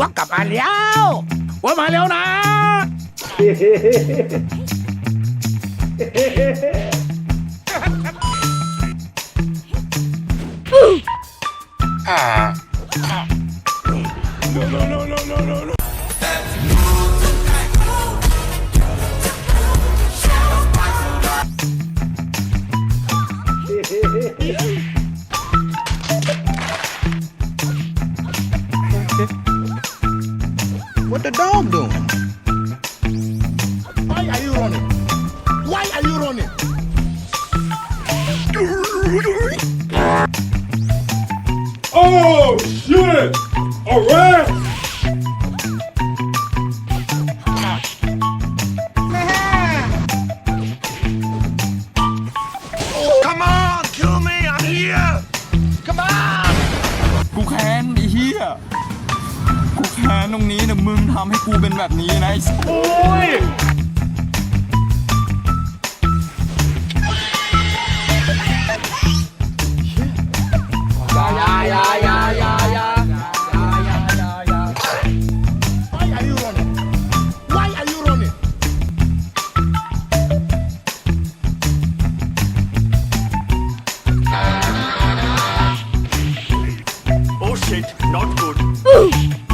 ว่ากลับมาแล้วว่ามาแล้วนะ What the dog doing? Why are you running Why are you running Oh shit! Alright! Come on kill me I'm here Come on กูแค้นไอ้เหี้ย กูแ ค้นตรงนี้นะมึงทำให้กูเป็นแบบนี้นะไอ้สัสโอ้ย Why are you running Why are you running Oh shit not good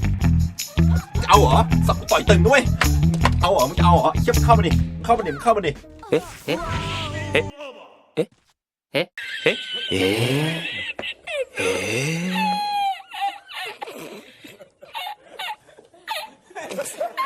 เอาเหรอสับกูต่อยตึงด้วย เอาเหรอมึงจะเอาเหรอเชี่ยเข้ามาดิเข้ามาดิเข้ามาดิเอ๊ะเอ๊ะเอ๊ะเอ๊ะเอ๊ะเอ๊ะเอ๊ะเอ๊ะ